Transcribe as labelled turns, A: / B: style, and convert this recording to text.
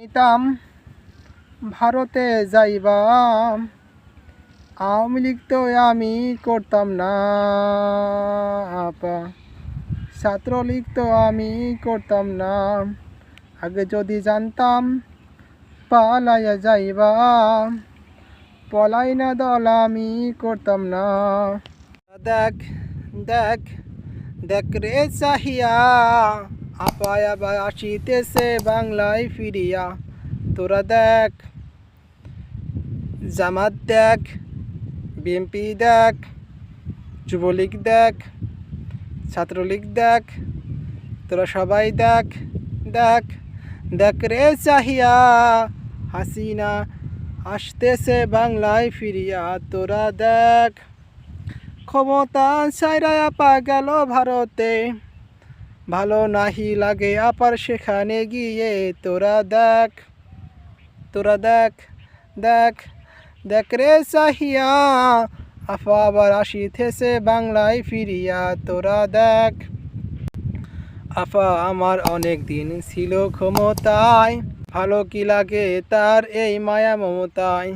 A: নিতাম, ভারতে যাইবাম, আওয়ামী লীগ তো আমি করতাম না, আপা। ছাত্রলীগ তো আমি করতাম না। আগে যদি জানতাম, পালাইয়া যাইবাম, পলাই না দল আমি করতাম না। দেখ দেখ দেখ রে চাহিয়া আপায় আবার আসিতেছে বাংলায় ফিরিয়া। তোরা দেখ, জামাত দেখ বিএমপি দেখ, যুবলীগ দেখ, ছাত্রলীগ দেখ, তোরা সবাই দেখ দেখ দেখ রে চাহিয়া। হাসিনা আসতেছে বাংলায় ফিরিয়া, তোরা দেখ। ক্ষমতা সাইরা পা গেল ভারতে। ভালো নাহি লাগে, আপার সেখানে গিয়ে তোরা দেখ তোরা দেখ দেখ দেখ রে চাহিয়া। আফা আবার আসিতেছে বাংলায় ফিরিয়া, তোরা দেখ। আফা আমার অনেক দিন ছিল ক্ষমতায়, ভালো কি লাগে তার এই মায়া মমতায়।